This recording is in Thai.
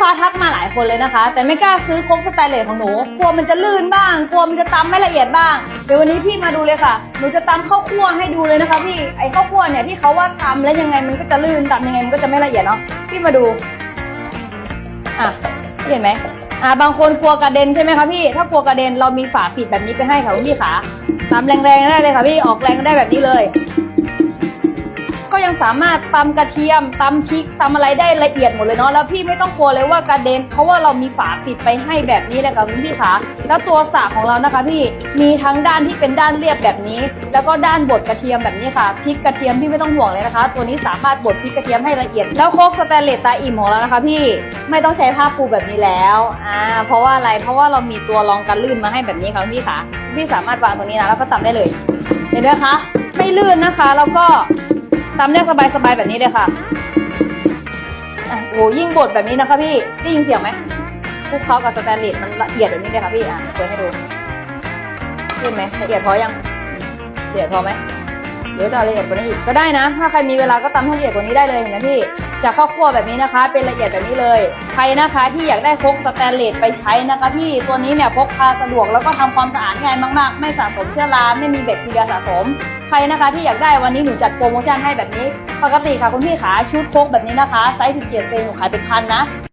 ค้าทักมาหลายคนเลยนะคะ แต่ไม่กล้าซื้อโครกสแตนเลสของหนูกลัวมันจะลื่นบ้างกลัวมันจะตำไม่ละเอียดบ้างเดี๋ยววันนี้พี่มาดูเลยค่ะ หนูจะตำข้าวคั่วให้ดูเลยนะคะ พี่ไอ้ข้าวคั่วเนี่ยที่เขาว่าตำแล้วยังไงมันก็จะลื่นตำยังไงมันก็จะไม่ละเอียดเนาะพี่มาดูอะเห็นไหมอ่าบางคนกลัวกระเด็นใช่ไหมคะพี่ ถ้ากลัวกระเด็นเรามีฝาปิดแบบนี้ไปให้ค่ะพี่ขาตำแรงๆได้เลยค่ะพี่ออกแรงได้แบบนี้เลย ยังสามารถตำกระเทียมตำพริกตำอะไรได้ละเอียดหมดเลยเนาะแล้วพี่ไม่ต้องกลัวเลยว่ากระเด็น เพราะว่าเรามีฝาปิดไปให้แบบนี้เลยค่ะคุณพี่ขาแล้วตัวสากของเรานะคะ พี่มีทั้งด้านที่เป็นด้านเรียบแบบนี้ แล้วก็ด้านบดกระเทียมแบบนี้ค่ะพริกกระเทียมพี่ไม่ต้องห่วงเลยนะคะ ตัวนี้สามารถบดพริกกระเทียมให้ละเอียด แล้วโครกสแตนเลสตาอิ่มของเรานะคะ พี่ไม่ต้องใช้ผ้าปูแบบนี้แล้วอ่าเพราะว่าอะไรเพราะว่าเรามีตัวรองกันลื่นมาให้แบบนี้ค่ะคุณพี่ขาพี่สามารถวางตรงนี้นะแล้วก็ตำได้เลยเห็นไหมคะไม่ลื่นนะคะแล้วก็ ตำได้สบายๆแบบนี้เลยค่ะอะโหยิ่งบดแบบนี้นะคะพี่ได้ยินเสียงไหมคลุกเคล้ากับสแตนเลสมันละเอียดแบบนี้เลยค่ะพี่อะเปิดให้ดูขึ้นไหมละเอียดพอยังละเอียดพอไหม หรือจะละเอียดกว่านี้อีกก็ได้นะ ถ้าใครมีเวลาก็ตำให้ละเอียดกว่านี้ได้เลยเห็นไหมพี่ จากข้าวคั่วแบบนี้นะคะ เป็นละเอียดแบบนี้เลย ใครนะคะที่อยากได้ครกสแตนเลสไปใช้นะคะพี่ตัวนี้เนี่ยพกพาสะดวกแล้วก็ทำความสะอาดง่ายมากๆ ไม่สะสมเชื้อราไม่มีแบคทีเรียสะสม ใครนะคะที่อยากได้วันนี้หนูจัดโปรโมชั่นให้แบบนี้ ปกติค่ะคุณพี่ขาชุดโคกแบบนี้นะคะไซส์17เซนหนูขายเป็นพันนะ